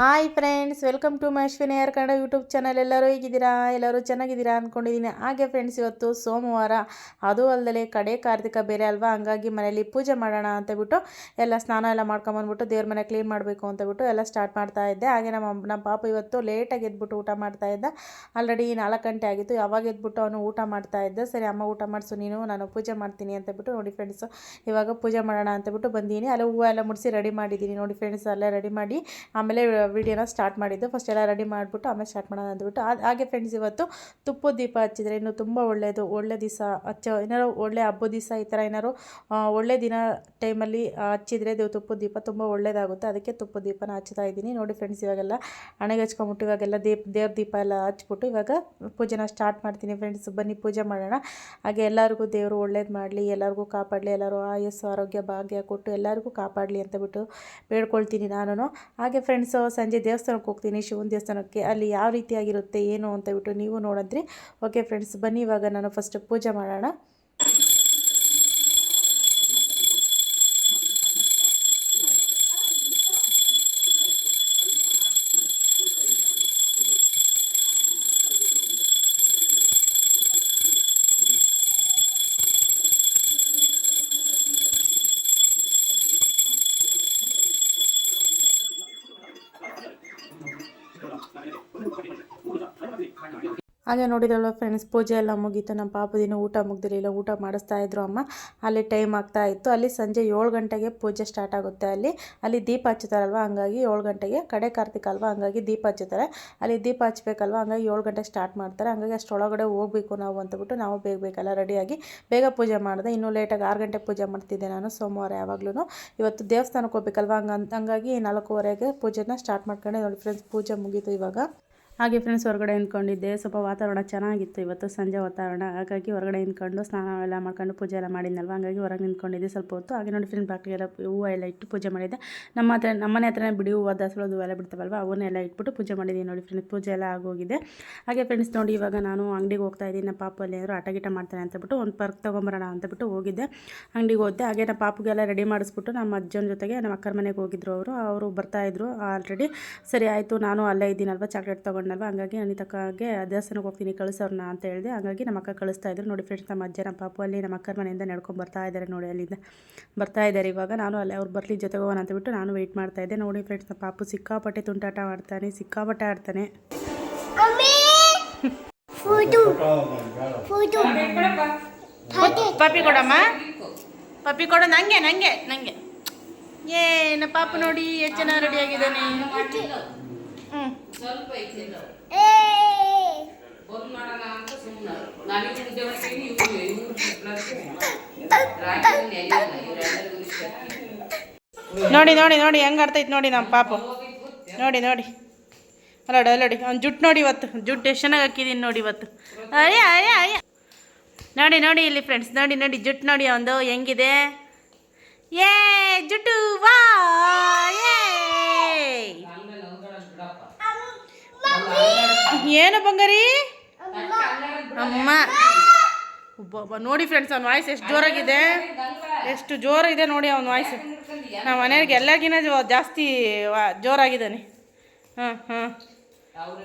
Hi friends, welcome to Ashwini ಯಾರ್ Kannada YouTube channel. ಎಲ್ಲರೂ ಹೇಗಿದ್ದೀರಾ? ಎಲ್ಲರೂ ಚೆನ್ನಾಗಿದ್ದೀರಾ ಅಂದ್ಕೊಂಡಿದ್ದೀನಿ ಹಾಗೆ ಫ್ರೆಂಡ್ಸ್ ಇವತ್ತು ಸೋಮವಾರ. ಅದು ಅಲ್ಲದೆ ಕಡೆ ಕಾರ್ತಿಕ ಬೇರೆ ಅಲ್ವಾ? ಹಂಗಾಗಿ ಮನೆಯಲ್ಲಿ ಪೂಜೆ ಮಾಡೋಣ ಅಂತ ಬಿಟ್ಟು ಎಲ್ಲ ಸ್ನಾನ ಎಲ್ಲ ಮಾಡ್ಕೊಂಬಂದ್ಬಿಟ್ಟು ದೇವ್ರ ಮನೆ ಕ್ಲೀನ್ ಮಾಡಬೇಕು ಅಂತ ಬಿಟ್ಟು ಎಲ್ಲ ಸ್ಟಾರ್ಟ್ ಮಾಡ್ತಾ ಇದ್ದೆ. ಹಾಗೆ ನಮ್ಮ ನಮ್ಮ ಪಾಪ ಇವತ್ತು ಲೇಟಾಗಿ ಎದ್ಬಿಟ್ಟು ಊಟ ಮಾಡ್ತಾ ಇದ್ದ. ಆಲ್ರೆಡಿ ನಾಲ್ಕು ಗಂಟೆ ಆಗಿತ್ತು. ಯಾವಾಗ ಎದ್ಬಿಟ್ಟು ಅವನು ಊಟ ಮಾಡ್ತಾ ಇದ್ದ? ಸರಿ, ಅಮ್ಮ ಊಟ ಮಾಡಿಸು, ನೀನು, ನಾನು ಪೂಜೆ ಮಾಡ್ತೀನಿ ಅಂತ ಬಿಟ್ಟು ನೋಡಿ ಫ್ರೆಂಡ್ಸು ಇವಾಗ ಪೂಜೆ ಮಾಡೋಣ ಅಂತ ಬಿಟ್ಟು ಬಂದೀನಿ. ಅಲ್ಲೇ ಹೂವು ಎಲ್ಲ ಮುಡಿಸಿ ರೆಡಿ ಮಾಡಿದ್ದೀನಿ. ನೋಡಿ ಫ್ರೆಂಡ್ಸ್ ಅಲ್ಲೇ ರೆಡಿ ಮಾಡಿ ಆಮೇಲೆ ವಿಡಿಯೋನ ಸ್ಟಾರ್ಟ್ ಮಾಡಿದ್ದು. ಫಸ್ಟ್ ಎಲ್ಲ ರೆಡಿ ಮಾಡಿಬಿಟ್ಟು ಆಮೇಲೆ ಸ್ಟಾರ್ಟ್ ಮಾಡೋಣ ಅಂದ್ಬಿಟ್ಟು. ಹಾಗೆ ಫ್ರೆಂಡ್ಸ್ ಇವತ್ತು ತುಪ್ಪದ ದೀಪ ಹಚ್ಚಿದ್ರೆ ಇನ್ನು ತುಂಬ ಒಳ್ಳೆಯದು ಒಳ್ಳೆ ದಿವಸ ಹಚ್ಚೋ ಏನಾರು ಒಳ್ಳೆ ಹಬ್ಬದ ದಿವಸ ಈ ಥರ ಏನಾರು ಒಳ್ಳೆ ದಿನ ಟೈಮಲ್ಲಿ ಹಚ್ಚಿದ್ರೆ ದೇವ್ ತುಪ್ಪದ ದೀಪ ತುಂಬ ಒಳ್ಳೆಯದಾಗುತ್ತೆ ಅದಕ್ಕೆ ತುಪ್ಪದ ದೀಪನ ಹಚ್ತಾ ಇದ್ದೀನಿ. ನೋಡಿ ಫ್ರೆಂಡ್ಸ್ ಇವಾಗೆಲ್ಲ ಹಣೆಗೆ ಹಚ್ಕೊಂಬಿಟ್ಟು ಇವಾಗೆಲ್ಲ ದೀಪ, ದೇವ್ರ ದೀಪ ಎಲ್ಲ ಹಚ್ಬಿಟ್ಟು ಇವಾಗ ಪೂಜೆನ ಸ್ಟಾರ್ಟ್ ಮಾಡ್ತೀನಿ ಫ್ರೆಂಡ್ಸ್ ಬನ್ನಿ ಪೂಜೆ ಮಾಡೋಣ. ಹಾಗೆ ಎಲ್ಲರಿಗೂ ದೇವರು ಒಳ್ಳೇದು ಮಾಡಲಿ, ಎಲ್ಲರಿಗೂ ಕಾಪಾಡಲಿ, ಎಲ್ಲರೂ ಆಯಸ್ಸು, ಆರೋಗ್ಯ ಭಾಗ್ಯ ಕೊಟ್ಟು ಎಲ್ಲರಿಗೂ ಕಾಪಾಡಲಿ ಅಂತ ಬಿಟ್ಟು ಬೇಡ್ಕೊಳ್ತೀನಿ ನಾನು ಹಾಗೆ ಫ್ರೆಂಡ್ಸು ಸಂಜೆ ದೇವಸ್ಥಾನಕ್ಕೆ ಹೋಗ್ತೀನಿ, ಶಿವನ ದೇವಸ್ಥಾನಕ್ಕೆ. ಅಲ್ಲಿ ಯಾವ ರೀತಿಯಾಗಿರುತ್ತೆ, ಏನು ಅಂತ ಬಿಟ್ಟು ನೀವು ನೋಡಿದ್ರಿ ಓಕೆ ಫ್ರೆಂಡ್ಸ್ ಬನ್ನಿ, ಇವಾಗ ನಾನು ಫಸ್ಟ್ ಪೂಜೆ ಮಾಡೋಣ. 僕たちは大学に帰ってあげる。ಹಾಗೆ ನೋಡಿದ್ರಲ್ಲ ಫ್ರೆಂಡ್ಸ್ ಪೂಜೆ ಎಲ್ಲ ಮುಗೀತು ನಮ್ಮ ಪಾಪದಿನ ಊಟ ಮುಗ್ದಿರಲಿಲ್ಲ ಊಟ ಮಾಡಿಸ್ತಾ ಇದ್ರು ಅಮ್ಮ. ಅಲ್ಲಿ ಟೈಮ್ ಆಗ್ತಾ ಇತ್ತು. ಅಲ್ಲಿ ಸಂಜೆ ಏಳು ಗಂಟೆಗೆ ಪೂಜೆ ಸ್ಟಾರ್ಟ್ ಆಗುತ್ತೆ ಅಲ್ಲಿ. ಅಲ್ಲಿ ದೀಪ ಹಚ್ಚುತ್ತಾರಲ್ವ? ಹಂಗಾಗಿ ಏಳು ಗಂಟೆಗೆ. ಕಡೆ ಕಾರ್ತಿಕ ಅಲ್ವಾ? ಹಂಗಾಗಿ ದೀಪ ಹಚ್ಚುತ್ತಾರೆ. ಅಲ್ಲಿ ದೀಪ ಹಚ್ಬೇಕಲ್ವ ಹಂಗಾಗಿ ಏಳು ಗಂಟೆಗೆ ಸ್ಟಾರ್ಟ್ ಮಾಡ್ತಾರೆ. ಹಂಗಾಗಿ ಅಷ್ಟೊಳಗಡೆ ಹೋಗ್ಬೇಕು ನಾವು ಅಂತಬಿಟ್ಟು ನಾವು ಬೇಗ ಬೇಕಲ್ಲ ರೆಡಿಯಾಗಿ ಬೇಗ ಪೂಜೆ ಮಾಡಿದೆ. ಇನ್ನೂ ಲೇಟಾಗಿ ಆರು ಗಂಟೆ ಪೂಜೆ ಮಾಡ್ತಿದ್ದೆ ನಾನು ಸೋಮವಾರ ಯಾವಾಗ್ಲೂ ಇವತ್ತು ದೇವಸ್ಥಾನಕ್ಕೆ ಹೋಗ್ಬೇಕಲ್ವ? ಹಂಗ ಹಂಗಾಗಿ ನಾಲ್ಕೂವರೆಗೆ ಪೂಜೆನ ಸ್ಟಾರ್ಟ್ ಮಾಡ್ಕೊಂಡೆ. ನೋಡಿ ಫ್ರೆಂಡ್ಸ್ ಪೂಜೆ ಮುಗೀತು ಇವಾಗ. ಹಾಗೆ ಫ್ರೆಂಡ್ಸ್ ಹೊರಗಡೆ ನಿಂತ್ಕೊಂಡಿದ್ದೆ. ಸ್ವಲ್ಪ ವಾತಾವರಣ ಚೆನ್ನಾಗಿತ್ತು ಇವತ್ತು, ಸಂಜೆ ವಾತಾವರಣ. ಹಾಗಾಗಿ ಹೊರಗಡೆ ನಿಂತ್ಕೊಂಡು ಸ್ನಾನ ಎಲ್ಲ ಮಾಡ್ಕೊಂಡು ಪೂಜೆ ಎಲ್ಲ ಮಾಡಿದ್ನಲ್ವ? ಹಾಗಾಗಿ ಹೊರಗೆ ನಿಂತ್ಕೊಂಡಿದ್ದೆ ಸ್ವಲ್ಪ ಹೊತ್ತು. ಹಾಗೆ ನೋಡಿ ಫ್ರೆಂಡ್ ಬಾಗಿಲೆಲ್ಲ ಹೂವು ಎಲ್ಲ ಇಟ್ಟು ಪೂಜೆ ಮಾಡಿದ್ದೆ. ನಮ್ಮ ಹತ್ರ ನಮ್ಮನೆ ಹತ್ರನೇ ಬಿಡಿ ಹೂವು ದಾಸವಾಳದ ಹೂವು ಎಲ್ಲ ಬಿಡ್ತಾವಲ್ವ? ಅವನ್ನೆಲ್ಲ ಇಟ್ಬಿಟ್ಟು ಪೂಜೆ ಮಾಡಿದ್ದೀನಿ ನೋಡಿ ಫ್ರೆಂಡ್ಸ್ ಪೂಜೆ ಎಲ್ಲ ಆಗೋಗಿದೆ. ಹಾಗೆ ಫ್ರೆಂಡ್ಸ್ ನೋಡಿ ಇವಾಗ ನಾನು ಅಂಗಡಿಗೆ ಹೋಗ್ತಾ ಇದ್ದೀನಿ. ನಮ್ಮ ಪಾಪ ಅಲ್ಲಿ ಏನಾದ್ರು ಆಟ ಗೀಟ ಮಾಡ್ತಾನೆ ಅಂತಬಿಟ್ಟು ಒಂದು ಪರ್ಕ್ ತೊಗೊಂಬರೋಣ ಅಂತಬಿಟ್ಟು ಹೋಗಿದ್ದೆ. ಅಂಗಡಿಗೆ ಹೋದೆ. ಹಾಗೆ ನಮ್ಮ ಪಾಪುಗೆಲ್ಲ ರೆಡಿ ಮಾಡಿಸ್ಬಿಟ್ಟು ನಮ್ಮ ಅಜ್ಜನ ಜೊತೆಗೆ ನಮ್ಮ ಅಕ್ಕರ ಮನೆಗೆ ಹೋಗಿದ್ರು ಅವರು. ಅವರು ಬರ್ತಾಯಿದ್ರು ಆಲ್ರೆಡಿ ಸರಿ, ಆಯಿತು. ನಾನು ಅಲ್ಲೇ ಇದ್ದೀನಲ್ವ? ಚಾಕ್ಲೇಟ್ ತೊಗೊಂಡಲ್ವ ಹಾಗಾಗಿ ನನಗೆ ತಕ್ಕಾಗೆ ದೇವಸ್ಥಾನಕ್ಕೆ ಹೋಗ್ತೀನಿ ಕಳಿಸೋರ್ನ ಅಂತ ಹೇಳಿದೆ. ಹಾಗಾಗಿ ನಮ್ಮ ಅಕ್ಕ ಕಳಿಸ್ತಾ ಇದ್ರು. ನೋಡಿ ಫ್ರೆಂಡ್ಸ್ ನಮ್ಮ ಅಜ್ಜ ನಮ್ಮ ಪಾಪು ಅಲ್ಲಿ ನಮ್ಮ ಅಕ್ಕರ ಮನೆಯಿಂದ ನಡ್ಕೊಂಡು ಬರ್ತಾ ಇದ್ದಾರೆ ನೋಡಿ ಅಲ್ಲಿಂದ. ಬರ್ತಾ ಇದ್ದಾರೆ ಇವಾಗ. ನಾನು ಅಲ್ಲಿ ಅವ್ರು ಬರಲಿ ಜೊತೆಗೆ ಹೋಗೋಣ ಅಂತ ಬಿಟ್ಟು ನಾನು ವೆಯ್ಟ್ ಮಾಡ್ತಾ ಇದ್ದೆ. ನೋಡಿ ಫ್ರೆಂಡ್ಸ್ ನಮ್ಮ ಪಾಪು ಸಿಕ್ಕಾಪಟ್ಟೆ ತುಂಟಾಟ ಆಡ್ತಾನೆ ಸಿಕ್ಕಾಪಟ್ಟೆ ಆಡ್ತಾನೆ. ಪಪ್ಪಿ ಕೊಡಮ್ಮ. ಪಪ್ಪಿ ಕೊಡು ನಂಗೆ ನಂಗೆ ನಂಗೆ. ಏನ ಪಾಪು ನೋಡಿ ಎಷ್ಟು ಚೆನ್ನಾಗಿ ರೆಡಿ ಆಗಿದ್ದಾನೆ. ಹ್ಞೂ ಏ! ಬಂದ್ ಮಾಡೋಣ ಅಂತ ಸುಮ್ಮನೆ ನನಗೆ ಮುದ್ದೆ ಮಾಡ್ತೀನಿ ಇವ್ರು ಇವ್ರು ನೋಡಿ ನೋಡಿ ನೋಡಿ ಹೆಂಗೆ ಆಡ್ತೈತೆ ನೋಡಿ ನಮ್ಮ ಪಾಪು. ನೋಡಿ ನೋಡಿ. ಅಲ್ಲೋಡಿ ಅಲ್ಲೋಡಿ ಅವ್ನು ಜುಟ್ಟು ನೋಡಿ ಇವತ್ತು. ಜುಟ್ಟು ಎಷ್ಟು ಚೆನ್ನಾಗಿ ಹಾಕಿದ್ದೀನಿ ನೋಡಿ ಇವತ್ತು. ಅಯ್ಯ ಅಯ್ಯ ಅಯ್ಯ. ನೋಡಿ ನೋಡಿ ಇಲ್ಲಿ ಫ್ರೆಂಡ್ಸ್ ನೋಡಿ ನೋಡಿ ಜುಟ್ಟು ನೋಡಿ ಅವನು ಹೆಂಗಿದೆ. ಏ ಜುಟ್ಟು ವಾ ಏ ಏನು ಬಂಗಾರಿ? ಅಮ್ಮ. ಒಬ್ಬೊಬ್ಬ ನೋಡಿ ಫ್ರೆಂಡ್ಸ್ ಅವ್ನ ವಾಯ್ಸ್ ಎಷ್ಟು ಜೋರಾಗಿದೆ. ಎಷ್ಟು ಜೋರಾಗಿದೆ ನೋಡಿ ಅವ್ನ ವಾಯ್ಸ್ ನಮ್ಮ ಮನೆಯವ್ರಿಗೆ ಎಲ್ಲರಿಗಿನ ಜೋ- ಜಾಸ್ತಿ ಜೋರಾಗಿದ್ದಾನೆ. ಹಾಂ ಹಾಂ.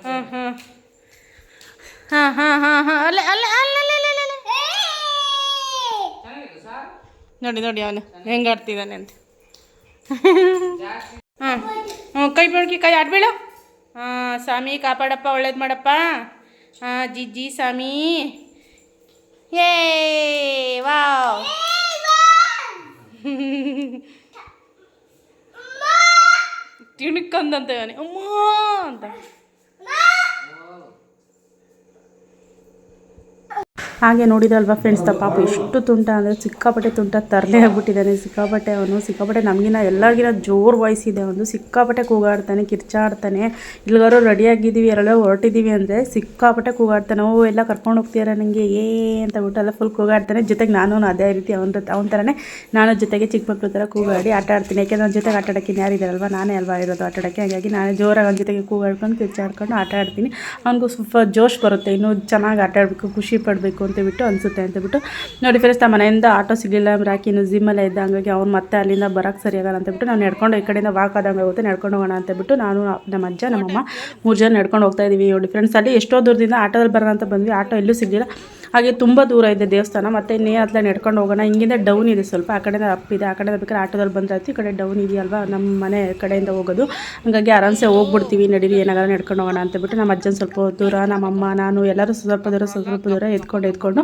ಹಾಂ ಹಾಂ. ಹಾಂ ಹಾಂ ಹಾಂ ಹಾಂ. ಅಲ್ಲೇ ನೋಡಿ ನೋಡಿ ಅವನು ಹೆಂಗೆ ಆಡ್ತಿದ್ದಾನೆ ಅಂತ. ಹಾಂ. ಹ್ಞೂ ಕೈ ಬೆಳಕಿ ಕೈ ಆಡ್ಬೇಡ. ಸ್ವಾಮಿ ಕಾಪಾಡಪ್ಪ ಒಳ್ಳೇದು ಮಾಡಪ್ಪ. ಹಾಂ ಜಿಜ್ಜಿ ಸ್ವಾಮಿ. ಏ ವಾವ್. ತಿಣಕ್ಕಂದಂತ ಇವನೇ. ಅಮ್ಮ ಅಂತ. ಹಾಗೆ ನೋಡಿದಲ್ವಾ ಫ್ರೆಂಡ್ಸ್ ಪಾಪ ಎಷ್ಟು ತುಂಟ ಅಂದರೆ ಸಿಕ್ಕಾಪಟ್ಟೆ ತುಂಟ ತರಲೆ ಆಗ್ಬಿಟ್ಟಿದ್ದಾನೆ, ಸಿಕ್ಕಾಪಟ್ಟೆ ಅವನು, ಸಿಕ್ಕಾಪಟ್ಟೆ ನಮಗಿನ ಎಲ್ಲರಿಗಿನ ಜೋರು ವಾಯ್ಸ್ ಇದೆ ಅವನು, ಸಿಕ್ಕಾಪಟ್ಟೆ ಕೂಗಾಡ್ತಾನೆ, ಕಿರ್ಚಾಡ್ತಾನೆ. ರೆಡಿ ರೆಡಿಯಾಗಿದ್ದೀವಿ ಎರಡೋ ಹೊರಟಿದ್ದೀವಿ ಅಂದರೆ ಸಿಕ್ಕಾಪಟ್ಟೆ ಕೂಗಾಡ್ತಾನೆ, ಓ, ಎಲ್ಲ ಕರ್ಕೊಂಡು ಹೋಗ್ತೀರಾ ನನಗೆ ಏ, ಅಂತ ಬಿಟ್ಟು ಎಲ್ಲ ಫುಲ್ ಕೂಗಾಡ್ತಾನೆ. ಜೊತೆಗೆ ನಾನು ಅದೇ ರೀತಿ ಅವನ ಅವನ ಥರನೇ ನಾನು ಜೊತೆಗೆ ಚಿಕ್ಕ ಮಕ್ಕಳ ಥರ ಕೂಗಾಡಿ ಆಟ ಆಡ್ತೀನಿ. ಯಾಕೆಂದ್ರೆ ಅವ್ನ ಜೊತೆಗೆ ಆಟ ಆಡೋಕ್ಕೆ ಯಾರಿದ್ದಾರಲ್ವ ನಾನೇ ಅಲ್ವಾ ಇರೋದು ಆಟ ಆಡೋಕ್ಕೆ ಹಾಗಾಗಿ ನಾನು ಜೋರಾಗಿ ಅವನ ಜೊತೆಗೆ ಕೂಗಾಡ್ಕೊಂಡು, ಕಿರ್ಚಾಡ್ಕೊಂಡು ಆಟ ಆಡ್ತೀನಿ. ಅವನಿಗೂ ಸ್ವಲ್ಪ ಜೋಶ್ ಬರುತ್ತೆ, ಇನ್ನೂ ಚೆನ್ನಾಗಿ ಆಟ ಆಡಬೇಕು ಖುಷಿ ಪಡಬೇಕು ಅಂತೇಳ್ಬಿಟ್ಟು ಅನಿಸುತ್ತೆ ಅಂತೇಳ್ಬಿಟ್ಟು ನೋಡಿ ಫ್ರೆಂಡ್ಸ್ ನಮ್ಮ ಮನೆಯಿಂದ ಆಟೋ ಸಿಗಲಿಲ್ಲ ರಾಕಿನು ಜಿಮ್ಮಲ್ಲೇ ಇದ್ದ, ಹಂಗಾಗಿ ಅವ್ನು ಮತ್ತೆ ಅಲ್ಲಿಂದ ಬರೋಕ್ಕೆ ಸರಿ ಆಗಲ್ಲ ಅಂತೇಳ್ಬಿಟ್ಟು ನಾವು ನಡ್ಕೊಂಡು ಈ ಕಡೆಯಿಂದ ವಾಕ್ ಆದಂಗೆ ಆಗುತ್ತೆ, ನಡ್ಕೊಂಡು ಹೋಗೋಣ ಅಂತೇಳ್ಬಿಟ್ಟು ನಾನು ನಮ್ಮ ಅಜ್ಜ ನಮ್ಮಮ್ಮ ಮೂರು ಜನ ನಡ್ಕೊಂಡು ಹೋಗ್ತಾ ಇದ್ದೀವಿ ನೋಡಿ ಫ್ರೆಂಡ್ಸ್ ಅಲ್ಲಿ ಎಷ್ಟೋ ದೂರದಿಂದ ಆಟೋದಲ್ಲಿ ಬರೋಣ ಅಂತ ಬಂದ್ವಿ. ಆಟೋ ಎಲ್ಲೂ ಸಿಗಲಿಲ್ಲ. ಹಾಗೆ ತುಂಬ ದೂರ ಇದೆ ದೇವಸ್ಥಾನ. ಮತ್ತೆ ಇನ್ನೇ ಹತ್ರ ನಡ್ಕೊಂಡು ಹೋಗೋಣ. ಹಿಂಗಿಂದ ಡೌನ್ ಇದೆ ಸ್ವಲ್ಪ. ಆ ಕಡೆಯಿಂದ ಅಪ್ ಇದೆ. ಆ ಕಡೆಯಿಂದ ಬೇಕಾದ್ರೆ ಆಟೋದಲ್ಲಿ ಬಂದ್ರೆ ಆಯ್ತು ಈ ಕಡೆ ಡೌನ್ ಇದೆಯಲ್ವಾ? ನಮ್ಮ ಮನೆ ಕಡೆಯಿಂದ ಹೋಗೋದು. ಹಾಗಾಗಿ ಆರಾಮ್ಸೆ ಹೋಗ್ಬಿಡ್ತೀವಿ. ನಡೀರಿ ಏನಾದ್ರು ನಡ್ಕೊಂಡು ಹೋಗೋಣ ಅಂತ ಬಿಟ್ಟು ನಮ್ಮ ಅಜ್ಜನ ಸ್ವಲ್ಪ ದೂರ ನಮ್ಮಮ್ಮ ನಾನು ಎಲ್ಲರೂ ಸ್ವಲ್ಪ ದೂರ ಸ್ವಲ್ಪ ದೂರ ಎತ್ಕೊಂಡು ಎತ್ಕೊಂಡು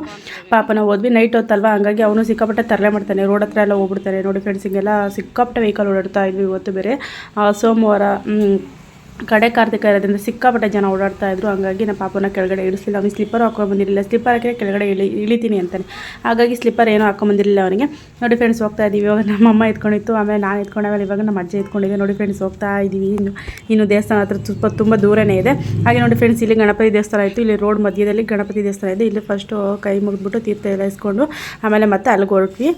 ಪಾಪನ ಹೋದ್ವಿ. ನೈಟ್ ಹೊತ್ತಲ್ವಾ? ಹಂಗಾಗಿ ಅವನು ಸಿಕ್ಕಾಪಟ್ಟೆ ತರಲೆ ಮಾಡ್ತಾನೆ. ರೋಡ್ ಹತ್ರ ಎಲ್ಲ ಹೋಗ್ಬಿಡ್ತಾನೆ ನೋಡಿ ಫ್ರೆಂಡ್ಸಿಗೆಲ್ಲ ಸಿಕ್ಕಾಪಟ್ಟೆ ವೆಹಿಕಲ್ ಓಡಾಡ್ತಾ ಇದ್ವಿ ಇವತ್ತು ಬೇರೆ. ಸೋಮವಾರ ಕಡೆ ಕಾರ್ತಿಕ ಇರೋದ್ರಿಂದ ಸಿಕ್ಕಾಪಟ್ಟೆ ಜನ ಓಡಾಡ್ತಾ ಇದ್ರು. ಹಾಗಾಗಿ ನಮ್ಮ ಪಾಪನ ಕೆಳಗಡೆ ಇಳಿಸ್ಲಿಲ್ಲ. ಅವನಿಗೆ ಸ್ಲಿಪ್ಪರ್ ಹಾಕೊಂಡು ಬಂದಿರಲಿಲ್ಲ. ಸ್ಲಿಪ್ಪರ್ ಹಾಕಿದ್ರೆ ಕೆಳಗಡೆ ಇಳಿ, ಇಳಿತೀನಿ ಅಂತಾನೆ. ಹಾಗಾಗಿ ಸ್ಲಿಪ್ಪರ್ ಏನೂ ಹಾಕೊಂಡ್ಬಂದಿರಲಿಲ್ಲ ಅವನಿಗೆ. ನೋಡಿ ಫ್ರೆಂಡ್ಸ್ ಹೋಗ್ತಾ ಇದ್ದೀವಿ ಇವಾಗ ನಮ್ಮಮ್ಮ ಎತ್ಕೊಂಡಿತ್ತು. ಆಮೇಲೆ ನಾನು ಎತ್ಕೊಂಡೆ ಆಮೇಲೆ ಇವಾಗ ನಮ್ಮ ಅಜ್ಜ ಎತ್ಕೊಂಡಿದ್ದೆ ನೋಡಿ ಫ್ರೆಂಡ್ಸ್ ಹೋಗ್ತಾ ಇದ್ದೀವಿ ಇನ್ನು ಇನ್ನು ದೇವಸ್ಥಾನ ಹತ್ರ ತುಂಬ ತುಂಬ ದೂರನೇ ಇದೆ. ಹಾಗೆ ನೋಡಿ ಫ್ರೆಂಡ್ಸ್ ಇಲ್ಲಿ ಗಣಪತಿ ದೇವಸ್ಥಾನ ಇತ್ತು. ಇಲ್ಲಿ ರೋಡ್ ಮಧ್ಯದಲ್ಲಿ ಗಣಪತಿ ದೇವಸ್ಥಾನ ಇದೆ. ಇಲ್ಲಿ ಫಸ್ಟು ಕೈ ಮುಗಿದ್ಬಿಟ್ಟು ತೀರ್ಥ ಎಲ್ಲ ಇಸ್ಕೊಂಡು ಆಮೇಲೆ ಮತ್ತೆ ಅಲ್ಲಿಗೆ ಹೊರಟ್ವಿ.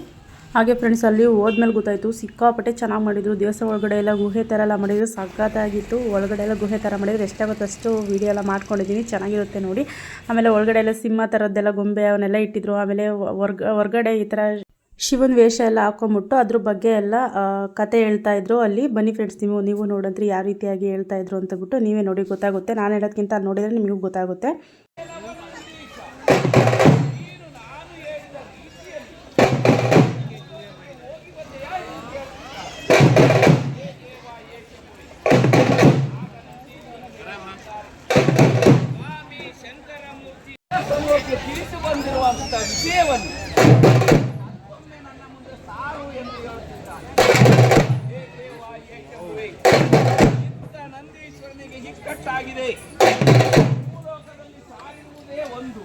ಹಾಗೆ ಫ್ರೆಂಡ್ಸ್ ಅಲ್ಲಿ ಹೋದ್ಮೇಲೆ ಗೊತ್ತಾಯಿತು, ಸಿಕ್ಕಾಪಟ್ಟೆ ಚೆನ್ನಾಗಿ ಮಾಡಿದ್ರು. ದೇವಸ್ಥಾನ ಒಳಗಡೆ ಎಲ್ಲ ಗುಹೆ ಥರ ಎಲ್ಲ ಮಾಡಿದ್ರು. ಸಖತ್ತಾಗಿತ್ತು ಒಳಗಡೆ ಎಲ್ಲ ಗುಹೆ ಥರ ಮಾಡಿದ್ರು. ಎಷ್ಟಾಗುತ್ತೆ ಅಷ್ಟು ವೀಡಿಯೋ ಎಲ್ಲ ಮಾಡ್ಕೊಂಡಿದ್ದೀನಿ ಚೆನ್ನಾಗಿರುತ್ತೆ ನೋಡಿ. ಆಮೇಲೆ ಒಳಗಡೆ ಎಲ್ಲ ಸಿಂಹ ಥರದ್ದೆಲ್ಲ ಗೊಂಬೆ ಅವನ್ನೆಲ್ಲ ಇಟ್ಟಿದ್ರು. ಆಮೇಲೆ ಹೊರ್ಗ ಹೊರ್ಗಡೆ ಈ ಥರ ಶಿವನ ವೇಷ ಎಲ್ಲ ಹಾಕೊಂಬಿಟ್ಟು ಅದ್ರ ಬಗ್ಗೆ ಎಲ್ಲ ಕತೆ ಹೇಳ್ತಾ ಇದ್ರು. ಅಲ್ಲಿ ಬನ್ನಿ ಫ್ರೆಂಡ್ಸ್ ನೀವು ನೀವು ನೋಡಿದ್ರೆ ಯಾವ ರೀತಿಯಾಗಿ ಹೇಳ್ತಾ ಇದ್ರು ಅಂತ ಬಿಟ್ಟು ನೀವೇ ನೋಡಿ ಗೊತ್ತಾಗುತ್ತೆ. ನಾನು ನೋಡಿದ್ರೆ ನೋಡಿದರೆ ನಿಮಗೂ ಗೊತ್ತಾಗುತ್ತೆ. ವಿಷಯವನ್ನು ಸಾರು ಎಂದು ಹೇಳುತ್ತಿದ್ದಾನೆ ಇಂಥ ನಂದೀಶ್ವರನಿಗೆ ಇಕ್ಕಟ್ಟಾಗಿದೆ ಭೂಲೋಕದಲ್ಲಿ ಸಾರಿರುವುದೇ ಒಂದು.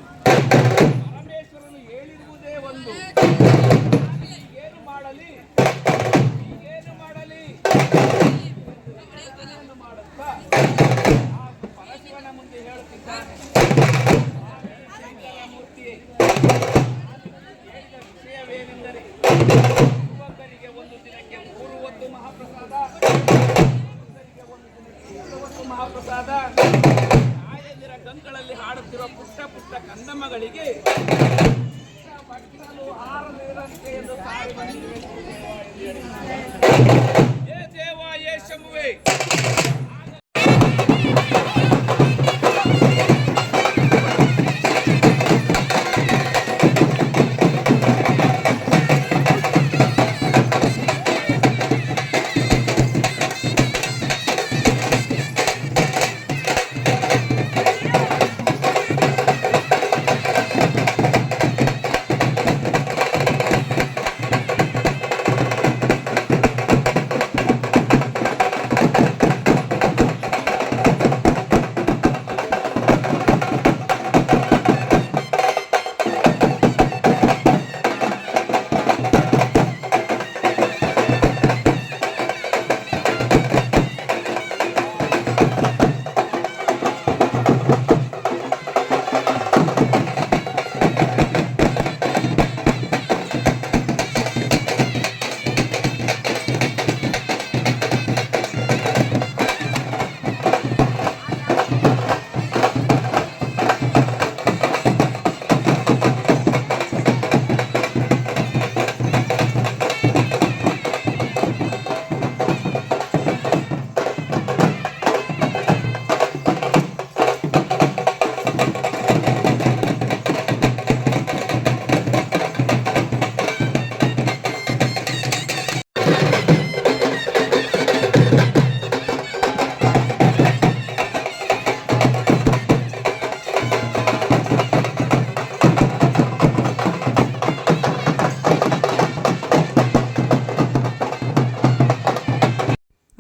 ಪುಟ್ಟ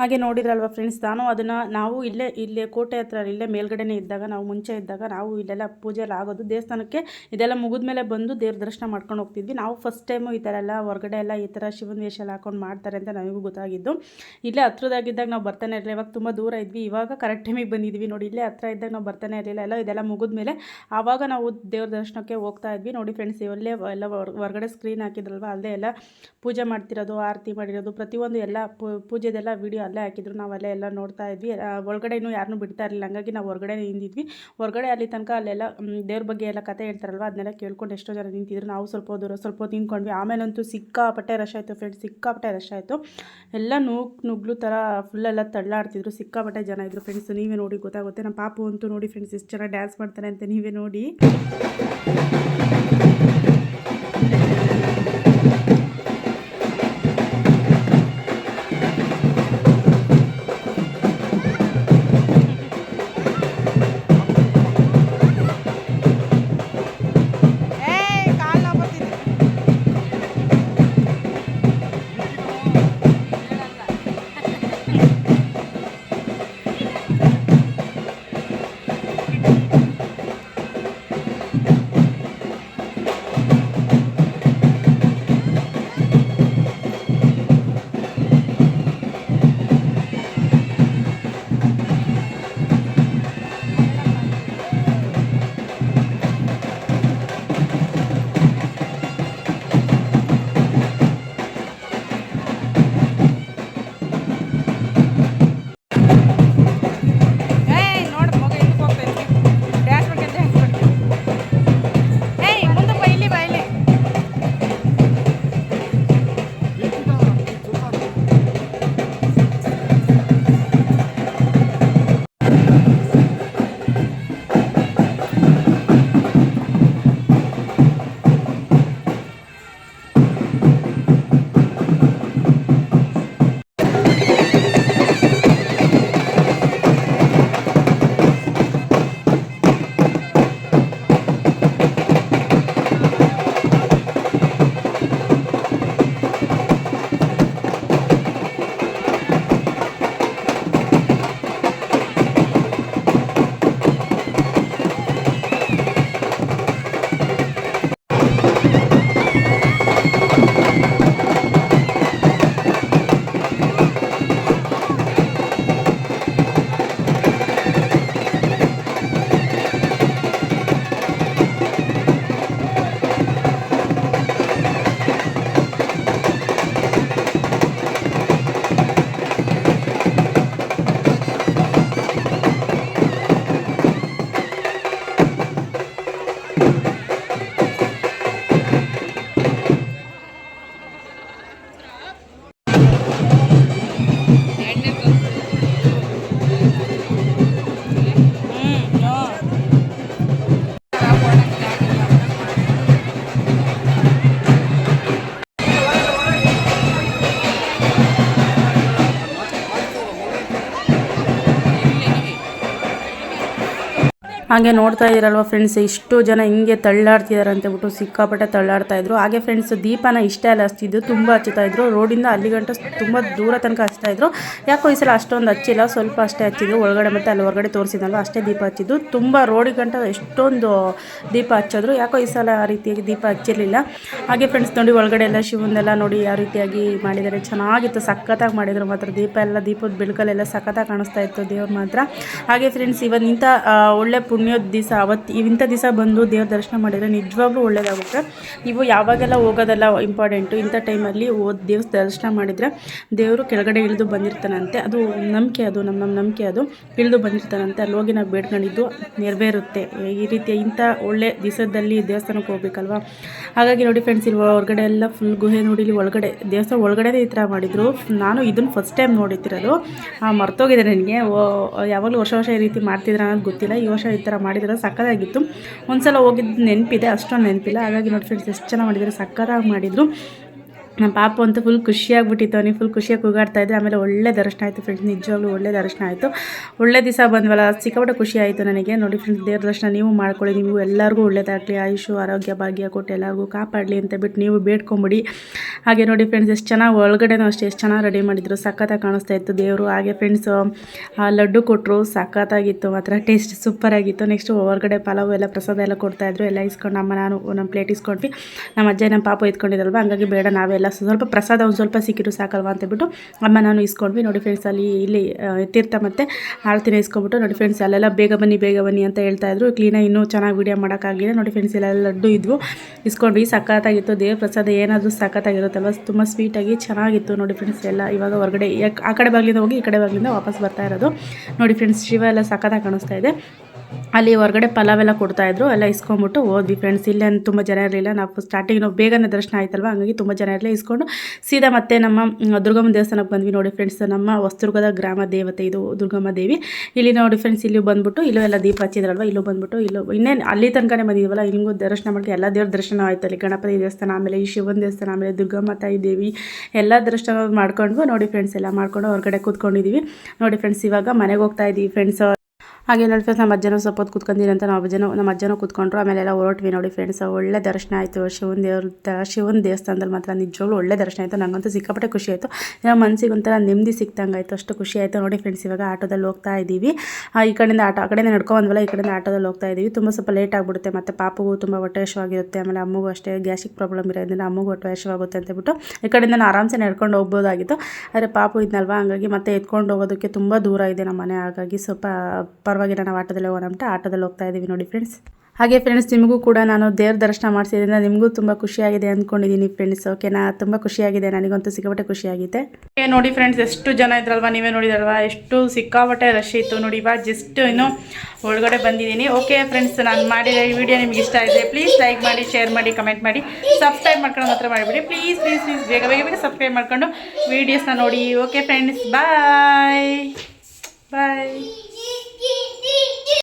ಹಾಗೆ ನೋಡಿದ್ರಲ್ವ ಫ್ರೆಂಡ್ಸ್ ನಾನು ಅದನ್ನು ನಾವು ಇಲ್ಲೇ ಇಲ್ಲೇ ಕೋಟೆ ಹತ್ರ, ಇಲ್ಲೇ ಮೇಲ್ಗಡೆನೇ ಇದ್ದಾಗ, ನಾವು ಮುಂಚೆ ಇದ್ದಾಗ ನಾವು ಇಲ್ಲೆಲ್ಲ ಪೂಜೆ ಎಲ್ಲ ಆಗೋದು. ದೇವಸ್ಥಾನಕ್ಕೆ ಇದೆಲ್ಲ ಮುಗಿದ ಮೇಲೆ ಬಂದು ದೇವ್ರ ದರ್ಶನ ಮಾಡ್ಕೊಂಡು ಹೋಗ್ತಿದ್ವಿ. ನಾವು ಫಸ್ಟ್ ಟೈಮು ಈ ಥರ ಎಲ್ಲ ಹೊರಗಡೆ ಎಲ್ಲ ಈ ಥರ ಶಿವನ ವೇಷ ಎಲ್ಲ ಹಾಕೊಂಡು ಮಾಡ್ತಾರೆ ಅಂತ ನಮಗೂ ಗೊತ್ತಾಗಿದ್ದು. ಇಲ್ಲೇ ಹತ್ರದಾಗಿದ್ದಾಗ ನಾವು ಬರ್ತಾನೆ ಇರಲಿಲ್ಲ. ಇವಾಗ ತುಂಬ ದೂರ ಇದ್ವಿ. ಇವಾಗ ಕರೆಕ್ಟ್ ಟೈಮಿಗೆ ಬಂದಿದ್ವಿ ನೋಡಿ. ಇಲ್ಲೇ ಹತ್ರ ಇದ್ದಾಗ ನಾವು ಬರ್ತಾನೆ ಇರಲಿಲ್ಲ. ಎಲ್ಲ ಇದೆಲ್ಲ ಮುಗಿದ ಮೇಲೆ ಆವಾಗ ನಾವು ದೇವ್ರ ದರ್ಶನಕ್ಕೆ ಹೋಗ್ತಾ ಇದ್ವಿ. ನೋಡಿ ಫ್ರೆಂಡ್ಸ್ ಇಲ್ಲೇ ಎಲ್ಲ ಹೊರ್- ಹೊರಗಡೆ ಸ್ಕ್ರೀನ್ ಹಾಕಿದ್ರಲ್ವ? ಅಲ್ಲೇ ಎಲ್ಲ ಪೂಜೆ ಮಾಡ್ತಿರೋದು, ಆರತಿ ಮಾಡಿರೋದು, ಪ್ರತಿಯೊಂದು ಎಲ್ಲ ಪೂಜೆದೆಲ್ಲ ವೀಡಿಯೋ ಅಲ್ಲೇ ಅಲ್ಲೇ ಹಾಕಿದ್ರು ನಾವು ಅಲ್ಲೇ ಎಲ್ಲ ನೋಡ್ತಾ ಇದ್ವಿ. ಒಳಗಡೆನೂ ಯಾರನ್ನೂ ಬಿಡ್ತಾ ಇರಲಿಲ್ಲ. ಹಂಗಾಗಿ ನಾವು ಹೊರಗಡೆ ನಿಂತಿದ್ವಿ. ಹೊರಗಡೆ ಅಲ್ಲಿ ತನಕ ಅಲ್ಲೆಲ್ಲ ದೇವ್ರ ಬಗ್ಗೆ ಎಲ್ಲ ಕತೆ ಹೇಳ್ತಾರಲ್ವ, ಅದನ್ನೆಲ್ಲ ಕೇಳ್ಕೊಂಡು ಎಷ್ಟೋ ಜನ ನಿಂತಿದ್ರು. ನಾವು ಸ್ವಲ್ಪ ದೂರ, ಸ್ವಲ್ಪ ಹೊತ್ತು ನಿಂತ್ಕೊಂಡ್ವಿ. ಆಮೇಲಂತೂ ಸಿಕ್ಕಾಪಟ್ಟೆ ರಶ್ ಆಯಿತು ಫ್ರೆಂಡ್ಸ್ ಸಿಕ್ಕಾಪಟ್ಟೆ ರಶ್ ಆಯಿತು. ಎಲ್ಲ ನೂಕ್ ನುಗ್ಲು ಥರ ಫುಲ್ಲೆಲ್ಲ ತಳ್ಳಾಡ್ತಿದ್ರು. ಸಿಕ್ಕಾಪಟ್ಟೆ ಜನ ಇದ್ರು ಫ್ರೆಂಡ್ಸ್ ನೀವೇ ನೋಡಿ ಗೊತ್ತಾಗುತ್ತೆ. ನಮ್ಮ ಪಾಪು ಅಂತೂ ನೋಡಿ ಫ್ರೆಂಡ್ಸ್ ಎಷ್ಟು ಚೆನ್ನಾಗಿ ಡ್ಯಾನ್ಸ್ ಮಾಡ್ತಾನೆ ಅಂತ ನೀವೇ ನೋಡಿ. ಹಾಗೆ ನೋಡ್ತಾ ಇದ್ದೀರಲ್ವ ಫ್ರೆಂಡ್ಸ್ ಇಷ್ಟು ಜನ ಹಿಂಗೆ ಅಂತ ಬಿಟ್ಟು ಸಿಕ್ಕಾಪಟ್ಟೆ ತಳ್ಳಾಡ್ತಾ ಇದ್ರು. ಹಾಗೆ ಫ್ರೆಂಡ್ಸ್ ದೀಪನ ಇಷ್ಟ ಎಲ್ಲ ಹಚ್ತಿದ್ದು ತುಂಬ ಹಚ್ಚುತ್ತಾ ಇದ್ರು. ರೋಡಿಂದ ಅಲ್ಲಿ ಗಂಟ ತುಂಬ ದೂರ ತನಕ ಹಚ್ತಾ ಇದ್ರು. ಯಾಕೋ ಈ ಸಲ ಅಷ್ಟೊಂದು ಹಚ್ಚಿಲ್ಲ, ಸ್ವಲ್ಪ ಅಷ್ಟೇ ಹಚ್ಚಿದ್ರು ಒಳಗಡೆ ಮತ್ತೆ ಅಲ್ಲಿ ಹೊರಗಡೆ ತೋರಿಸಿದ್ನಲ್ಲ, ಅಷ್ಟೇ ದೀಪ ಹಚ್ಚಿದ್ದು. ತುಂಬ ರೋಡಿಗೆ ಗಂಟ ಎಷ್ಟೊಂದು ದೀಪ ಹಚ್ಚಿದ್ರು. ಯಾಕೋ ಈ ಸಲ ಆ ರೀತಿಯಾಗಿ ದೀಪ ಹಚ್ಚಿರಲಿಲ್ಲ. ಹಾಗೆ ಫ್ರೆಂಡ್ಸ್ ನೋಡಿ ಒಳಗಡೆ ಎಲ್ಲ ಶಿವನೆಲ್ಲ ನೋಡಿ ಯಾವ ರೀತಿಯಾಗಿ ಮಾಡಿದ್ದಾರೆ. ಚೆನ್ನಾಗಿತ್ತು, ಸಖತ್ತಾಗಿ ಮಾಡಿದ್ರು ಮಾತ್ರ. ದೀಪ ಎಲ್ಲ, ದೀಪದ ಬೆಳಕಲ್ಲೆಲ್ಲ ಸಖತ್ತಾಗಿ ಕಾಣಿಸ್ತಾ ಇತ್ತು ದೇವ್ರು ಮಾತ್ರ. ಹಾಗೆ ಫ್ರೆಂಡ್ಸ್ ಇವನ್ ಒಳ್ಳೆ ಒಳ್ಳೆ ಪುಣ್ಯದ ದಿವಸ ಅವತ್ತು ಇಂಥ ದಿವಸ ಬಂದು ದೇವ್ರ ದರ್ಶನ ಮಾಡಿದರೆ ನಿಜವಾಗ್ಲೂ ಒಳ್ಳೆಯದಾಗುತ್ತೆ ನೀವು ಯಾವಾಗೆಲ್ಲ ಹೋಗೋದೆಲ್ಲ ಇಂಪಾರ್ಟೆಂಟು ಇಂಥ ಟೈಮಲ್ಲಿ ಓದ್ ದೇವ್ರ ದರ್ಶನ ಮಾಡಿದರೆ ದೇವರು ಕೆಳಗಡೆ ಇಳಿದು ಬಂದಿರ್ತಾನಂತೆ. ಅದು ನಂಬಿಕೆ ಅದು, ನಮ್ಮ ನಮ್ಮ ನಂಬಿಕೆ ಅದು. ಇಳಿದು ಬಂದಿರ್ತಾನಂತೆ. ಅಲ್ಲಿ ಹೋಗಿ ನಾವು ಬೇಡ್ಕೊಂಡಿದ್ದು ನೆರವೇರುತ್ತೆ. ಈ ರೀತಿಯ ಇಂಥ ಒಳ್ಳೆ ದಿವಸದಲ್ಲಿ ದೇವಸ್ಥಾನಕ್ಕೆ ಹೋಗ್ಬೇಕಲ್ವಾ? ಹಾಗಾಗಿ ನೋಡಿ ಫ್ರೆಂಡ್ಸ್ ಇಲ್ಲಿ ಹೊರಗಡೆ ಎಲ್ಲ ಫುಲ್ ಗುಹೆ ನೋಡಿ, ಇಲ್ಲಿ ಒಳಗಡೆ ದೇವಸ್ಥಾನ ಒಳಗಡೆ ಈ ಥರ ಮಾಡಿದರು. ನಾನು ಇದನ್ನು ಫಸ್ಟ್ ಟೈಮ್ ನೋಡಿತ್ತಿರೋದು ಮರ್ತೋಗಿದೆ ನನಗೆ. ಯಾವಾಗಲೂ ವರ್ಷ ವರ್ಷ ಈ ರೀತಿ ಮಾಡ್ತಿದ್ರ ಅನ್ನೋದು ಗೊತ್ತಿಲ್ಲ. ಈ ವರ್ಷ ಥರ ಮಾಡಿದ್ರೆ ಸಕ್ಕತ್ತಾಗಿತ್ತು. ಒಂದ್ಸಲ ಹೋಗಿದ್ದು ನೆನಪಿದೆ, ಅಷ್ಟೊಂದು ನೆನಪಿಲ್ಲ. ಹಾಗಾಗಿ ನೋಡಿ ಫ್ರೆಂಡ್ಸ್ ಎಷ್ಟು ಚೆನ್ನಾಗಿ ಮಾಡಿದ್ದಾರೆ. ಸಕ್ಕತ್ತಾಗಿ ಮಾಡಿದರು. ನಮ್ಮ ಪಾಪು ಅಂತೂ ಫುಲ್ ಖುಷಿಯಾಗ್ಬಿಟ್ಟಿತ್ತು. ಅವನಿಗೆ ಫುಲ್ ಖುಷಿಯಾಗಿ ಕೂಗಾಡ್ತಾ ಇದ್ದೆ ಆಮೇಲೆ ಒಳ್ಳೆ ದರ್ಶನ ಆಯಿತು ಫ್ರೆಂಡ್ಸ್ ನಿಜವಾಗ್ಲೂ ಒಳ್ಳೆ ದರ್ಶನ ಆಯಿತು. ಒಳ್ಳೆ ದಿವಸ ಬಂದ್ವಲ್ಲ, ಸಿಕ್ಕಾಪಟ್ಟೆ ಖುಷಿ ಆಯಿತು ನನಗೆ. ನೋಡಿ ಫ್ರೆಂಡ್ಸ್ ದೇವ್ರ ದರ್ಶನ ನೀವು ಮಾಡ್ಕೊಳ್ಳಿ. ನೀವು ಎಲ್ಲರಿಗೂ ಒಳ್ಳೇದಾಗಲಿ. ಆಯುಷು, ಆರೋಗ್ಯ, ಭಾಗ್ಯ ಕೊಟ್ಟು ಎಲ್ಲರಿಗೂ ಕಾಪಾಡಲಿ ಅಂತ ಬಿಟ್ಟು ನೀವು ಬೇಡ್ಕೊಂಬಿಡಿ. ಹಾಗೆ ನೋಡಿ ಫ್ರೆಂಡ್ಸ್ ಎಷ್ಟು ಚೆನ್ನಾಗಿ ಒಳಗಡೆನೂ ಅಷ್ಟೇ, ಎಷ್ಟು ಚೆನ್ನಾಗಿ ರೆಡಿ ಮಾಡಿದ್ರು. ಸಖತ್ತಾಗಿ ಕಾಣಿಸ್ತಾ ಇತ್ತು ದೇವರು. ಹಾಗೆ ಫ್ರೆಂಡ್ಸ್ ಲಡ್ಡು ಕೊಟ್ಟರು ಸಖತ್ತಾಗಿತ್ತು ಮಾತ್ರ. ಟೇಸ್ಟ್ ಸೂಪರಾಗಿತ್ತು ನೆಕ್ಸ್ಟ್ ಹೊರಗಡೆ ಪಲಾವು ಎಲ್ಲ ಪ್ರಸಾದ ಎಲ್ಲ ಕೊಡ್ತಾಯಿದ್ರು ಎಲ್ಲ ಇಸ್ಕೊಂಡು ಅಮ್ಮ ನಾನು, ನಮ್ಮ ಪ್ಲೇಟ್ ಇಸ್ಕೊಂಡ್ವಿ. ನಮ್ಮ ಅಜ್ಜ, ನಮ್ಮ ಪಾಪ ಇದ್ಕೊಂಡಿದ್ರಲ್ವ? ಹಂಗಾಗಿ ಬೇಡ, ನಾವೆಲ್ಲ ಇಲ್ಲ ಸ್ವಲ್ಪ ಪ್ರಸಾದ ಒಂದು ಸ್ವಲ್ಪ ಸಿಕ್ಕಿದ್ರು ಸಾಕಲ್ವಾ ಅಂತೇಳ್ಬಿಟ್ಟು ಅಮ್ಮ ನಾನು ಇಸ್ಕೊಂಡ್ವಿ. ನೋಡಿ ಫ್ರೆಂಡ್ಸ್ ಅಲ್ಲಿ ಇಲ್ಲಿ ತೀರ್ಥ ಮತ್ತು ಆರತಿನ ಇಸ್ಕೊಂಡ್ಬಿಟ್ಟು ನೋಡಿ ಫ್ರೆಂಡ್ಸ್ ಅಲ್ಲೆಲ್ಲ ಬೇಗ ಬನ್ನಿ ಬೇಗ ಬನ್ನಿ ಅಂತ ಹೇಳ್ತಾ ಇದ್ರು. ಕ್ಲೀನಾಗಿ ಇನ್ನೂ ಚೆನ್ನಾಗಿ ವೀಡಿಯೋ ಮಾಡೋಕ್ಕಾಗಿಲ್ಲ ನೋಡಿ ಫ್ರೆಂಡ್ಸ್ ಎಲ್ಲ ಲಡ್ಡು ಇದ್ವು. ಇಸ್ಕೊಂಡ್ವಿ. ಸಖತ್ತಾಗಿತ್ತು. ದೇವ್ರ ಪ್ರಸಾದ ಏನಾದರೂ ಸಖತ್ತಾಗಿರುತ್ತಲ್ವ? ತುಂಬ ಸ್ವೀಟಾಗಿ ಚೆನ್ನಾಗಿತ್ತು ನೋಡಿ ಫ್ರೆಂಡ್ಸ್ ಎಲ್ಲ. ಇವಾಗ ಹೊರಗಡೆ ಆ ಕಡೆ ಬಾಗಿಲಿಂದ ಹೋಗಿ ಈ ಕಡೆ ಬಾಗಿಲಿಂದ ವಾಪಸ್ ಬರ್ತಾ ಇರೋದು. ನೋಡಿ ಫ್ರೆಂಡ್ಸ್ ಶಿವ ಎಲ್ಲ ಸಖತ್ತಾಗಿ ಕಾಣಿಸ್ತಾ ಇದೆ. ಅಲ್ಲಿ ಹೊರಗಡೆ ಪಲಾವ್ ಎಲ್ಲ ಕೊಡ್ತಾ ಇದ್ರು. ಎಲ್ಲ ಇಸ್ಕೊಂಬಿಟ್ಟು ಹೋದ್ವಿ ಫ್ರೆಂಡ್ಸ್ ಇಲ್ಲೇ ತುಂಬ ಜನ ಇರಲಿಲ್ಲ. ನಾವು ಸ್ಟಾರ್ಟಿಂಗ್ ನಾವು ಬೇಗನೆ ದರ್ಶನ ಆಯ್ತಲ್ವ? ಹಂಗಾಗಿ ತುಂಬ ಜನ ಇರಲಿಲ್ಲ. ಇಸ್ಕೊಂಡು ಸೀದಾ ಮತ್ತೆ ನಮ್ಮ ದುರ್ಗಮ್ಮ ದೇವಸ್ಥಾನಕ್ಕೆ ಬಂದ್ವಿ ನೋಡಿ ಫ್ರೆಂಡ್ಸ್ ನಮ್ಮ ಹೊಸದುರ್ಗದ ಗ್ರಾಮ ದೇವತೆ ಇದು ದುರ್ಗಮ್ಮ ದೇವಿ. ಇಲ್ಲಿ ನೋಡಿ ಫ್ರೆಂಡ್ಸ್ ಇಲ್ಲಿ ಬಂದ್ಬಿಟ್ಟು ಇಲ್ಲೂ ಎಲ್ಲ ದೀಪ ಹಚ್ಚಿದ್ರಲ್ವ? ಇಲ್ಲೂ ಬಂದ್ಬಿಟ್ಟು ಇಲ್ಲೂ ಇನ್ನೇನು ಅಲ್ಲಿ ತನಕನೇ ಬಂದಿದ್ವಲ್ಲ, ಇಲ್ಲಿಗೂ ದರ್ಶನ ಮಾಡಿ ಎಲ್ಲ ದೇವ್ರ ದರ್ಶನ ಆಯ್ತು ಅಲ್ಲಿ. ಗಣಪತಿ ದೇವಸ್ಥಾನ, ಆಮೇಲೆ ಈ ಶಿವನ ದೇವಸ್ಥಾನ, ಆಮೇಲೆ ದುರ್ಗಮ್ಮ ತಾಯಿ ದೇವಿ ಎಲ್ಲ ದರ್ಶನ ಮಾಡ್ಕೊಂಡು ನೋಡಿ ಫ್ರೆಂಡ್ಸ್ ಎಲ್ಲ ಮಾಡ್ಕೊಂಡು ಹೊರಗಡೆ ಕೂತ್ಕೊಂಡಿದ್ದೀವಿ ನೋಡಿ ಫ್ರೆಂಡ್ಸ್ ಇವಾಗ ಮನೆಗೆ ಹೋಗ್ತಾ ಇದ್ದೀವಿ ಫ್ರೆಂಡ್ಸ್ ಹಾಗೆ ನೋಡಿ ಫ್ರೆಂಡ್ಸ್ ನಮ್ಮ ಅಜ್ಜನೂ ಸ್ವಲ್ಪ ಹೊತ್ತು ಅಂತ ನಾವು ಅಜ್ಜನೂ ನಮ್ಮ ಅಜ್ಜನೂ ಕೂತ್ಕೊಂಡ್ರು. ಆಮೇಲೆ ಎಲ್ಲ ಹೊರಟ್ವಿ ನೋಡಿ ಫ್ರೆಂಡ್ಸ್ ಒಳ್ಳೆ ದರ್ಶನ ಆಯಿತು. ಶಿವನ ದೇವ್ರ ಶಿವನ ದೇವಸ್ಥಾನದಲ್ಲಿ ಮಾತ್ರ ನಿಜವಾಗ್ಲೂ ಒಳ್ಳೆ ದರ್ಶನ ಆಯಿತು. ನನಗಂತೂ ಸಿಕ್ಕಾಪಟ್ಟೆ ಖುಷಿ ಆಯಿತು. ನಮ್ಮ ಮನಸ್ಸಿಗೆ ಒಂಥರ ನೆಮ್ಮದಿ ಸಿಕ್ತಂಗೆ ಆಯಿತು. ಅಷ್ಟು ಖುಷಿ ಆಯಿತು ನೋಡಿ ಫ್ರೆಂಡ್ಸ್ ಇವಾಗ ಆಟೋದಲ್ಲಿ ಹೋಗ್ತಾ ಇದ್ದೀವಿ ಈ ಕಡೆಯಿಂದ ಆಟೋ ಆ ಕಡೆಯಿಂದ ನಡ್ಕೊಂಡ್ವಲ್ಲ ಈ ಕಡೆಯಿಂದ ಆಟೋದಲ್ಲಿ ಹೋಗ್ತಾ ಇದ್ದೀವಿ ತುಂಬ ಸ್ವಲ್ಪ ಲೇಟ್ ಆಗಿಬಿಡುತ್ತೆ. ಮತ್ತು ಪಾಪಗೂ ತುಂಬ ಹೊಟ್ಟೆ ಹಶವಾಗಿರುತ್ತೆ ಆಮೇಲೆ ಅಮ್ಮಗೂ ಅಷ್ಟೇ ಗ್ಯಾಸಿಕ್ ಪ್ರಾಬ್ಲಮ್ ಇರೋದ್ರಿಂದ ಅಮ್ಮಗೂ ಹೊಟ್ಟೆ ಹಶವಾಗುತ್ತೆ ಅಂತ ಈ ಕಡೆಯಿಂದ ನಾನು ಆರಾಮ್ಸೆ ನಡ್ಕೊಂಡು ಹೋಗ್ಬೋದಾಗಿತ್ತು. ಆದರೆ ಪಾಪು ಇದ್ನಲ್ವಾ? ಹಂಗಾಗಿ ಮತ್ತೆ ಎತ್ಕೊಂಡು ಹೋಗೋದಕ್ಕೆ ತುಂಬ ದೂರ ಇದೆ ನಮ್ಮ ಮನೆ. ಹಾಗಾಗಿ ಸ್ವಲ್ಪ ಪರವಾಗಿಲ್ಲ, ನಾವು ಆಟೋದಲ್ಲೇ ಹೋಗೋಣ ಅಂತ ಆಟೋದಲ್ಲಿ ಹೋಗ್ತಾ ಇದ್ದೀವಿ ನೋಡಿ ಫ್ರೆಂಡ್ಸ್ ಹಾಗೆ ಫ್ರೆಂಡ್ಸ್ ನಿಮಗೂ ಕೂಡ ನಾನು ದೇವ್ರ ದರ್ಶನ ಮಾಡಿಸಿದ್ರಿಂದ ನಿಮಗೂ ತುಂಬ ಖುಷಿಯಾಗಿದೆ ಅಂದ್ಕೊಂಡಿದ್ದೀನಿ ಫ್ರೆಂಡ್ಸ್ ಓಕೆನಾ ತುಂಬ ಖುಷಿಯಾಗಿದೆ, ನನಗಂತೂ ಸಿಕ್ಕಾಪಟ್ಟೆ ಖುಷಿಯಾಗಿದೆ. ನೋಡಿ ಫ್ರೆಂಡ್ಸ್ ಎಷ್ಟು ಜನ ಇದ್ರಲ್ವಾ, ನೀವೇ ನೋಡಿದ್ರಲ್ವಾ, ಎಷ್ಟು ಸಿಕ್ಕಾಪಟ್ಟೆ ರಶ್ ಇತ್ತು ನೋಡಿ, ಇವಾಗ ಜಸ್ಟ್ ಇನ್ನು ಒಳಗಡೆ ಬಂದಿದ್ದೀನಿ. ಓಕೆ ಫ್ರೆಂಡ್ಸ್ ನಾನು ಮಾಡಿದ ಈ ವಿಡಿಯೋ ನಿಮ್ಗೆ ಇಷ್ಟ ಆಗಿದೆ ಪ್ಲೀಸ್ ಲೈಕ್ ಮಾಡಿ ಶೇರ್ ಮಾಡಿ ಕಮೆಂಟ್ ಮಾಡಿ ಸಬ್ಸ್ಕ್ರೈಬ್ ಮಾಡ್ಕೊಂಡು ಮಾತ್ರ ಮಾಡಿಬಿಡಿ. ಪ್ಲೀಸ್ ಪ್ಲೀಸ್ ಪ್ಲೀಸ್ ಬೇಗ ಬೇಗ ಬೇಗ ಸಬ್ಸ್ಕ್ರೈಬ್ ಮಾಡ್ಕೊಂಡು ವೀಡಿಯೋಸ್ನ ನೋಡಿ. Okay friends bye Bye.